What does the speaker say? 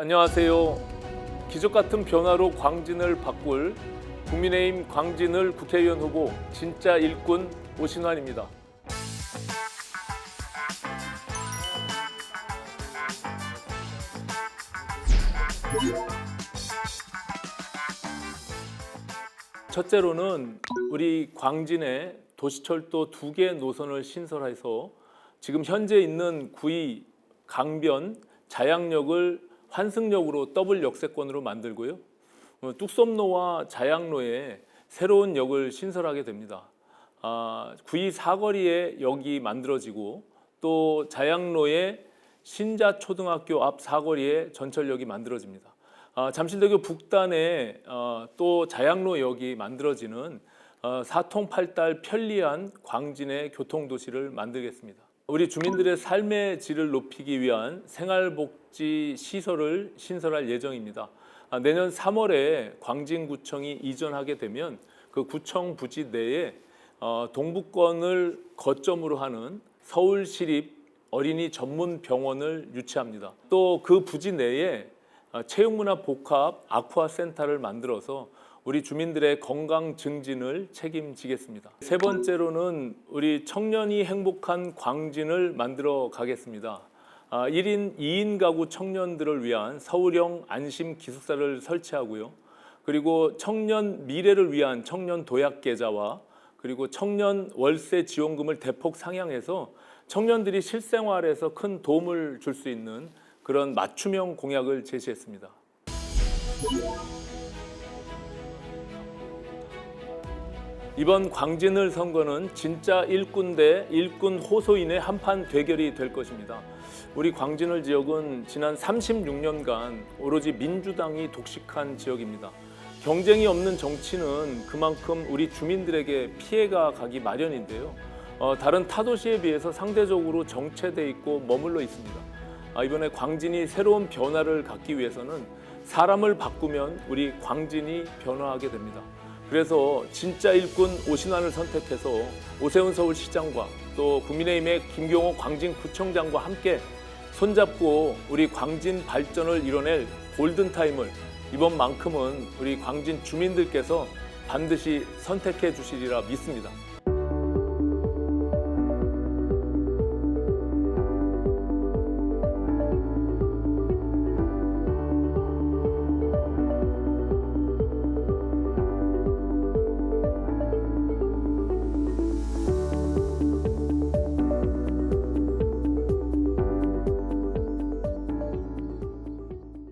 안녕하세요. 기적 같은 변화로 광진을 바꿀 국민의힘 광진을 국회의원 후보 진짜 일꾼 오신환입니다. 첫째로는 우리 광진에 도시철도 두 개 노선을 신설해서 지금 현재 있는 구이 강변 자양역을 환승역으로 더블 역세권으로 만들고요. 어, 뚝섬로와 자양로에 새로운 역을 신설하게 됩니다. 아, 구이 사거리에 역이 만들어지고 또 자양로에 신자초등학교 앞 사거리에 전철역이 만들어집니다. 아, 잠실대교 북단에 어, 또 자양로역이 만들어지는 어, 사통팔달 편리한 광진의 교통도시를 만들겠습니다. 우리 주민들의 삶의 질을 높이기 위한 생활복지 시설을 신설할 예정입니다. 아, 내년 3월에 광진구청이 이전하게 되면 그 구청 부지 내에 어, 동북권을 거점으로 하는 서울시립 어린이 전문 병원을 유치합니다. 또 그 부지 내에 어, 체육문화 복합 아쿠아 센터를 만들어서 우리 주민들의 건강 증진을 책임지겠습니다. 세 번째로는 우리 청년이 행복한 광진을 만들어 가겠습니다. 아, 1인 2인 가구 청년들을 위한 서울형 안심 기숙사를 설치하고요. 그리고 청년 미래를 위한 청년 도약 계좌와 그리고 청년 월세 지원금을 대폭 상향해서 청년들이 실생활에서 큰 도움을 줄 수 있는 그런 맞춤형 공약을 제시했습니다. 이번 광진을 선거는 진짜 일꾼 대 일꾼 호소인의 한판 대결이 될 것입니다. 우리 광진을 지역은 지난 36년간 오로지 민주당이 독식한 지역입니다. 경쟁이 없는 정치는 그만큼 우리 주민들에게 피해가 가기 마련인데요. 어, 다른 타도시에 비해서 상대적으로 정체돼 있고 머물러 있습니다. 아, 이번에 광진이 새로운 변화를 갖기 위해서는 사람을 바꾸면 우리 광진이 변화하게 됩니다. 그래서 진짜 일꾼 오신환을 선택해서 오세훈 서울시장과 또 국민의힘의 김경호 광진구청장과 함께 손잡고 우리 광진 발전을 이뤄낼 골든타임을 이번만큼은 우리 광진 주민들께서 반드시 선택해 주시리라 믿습니다.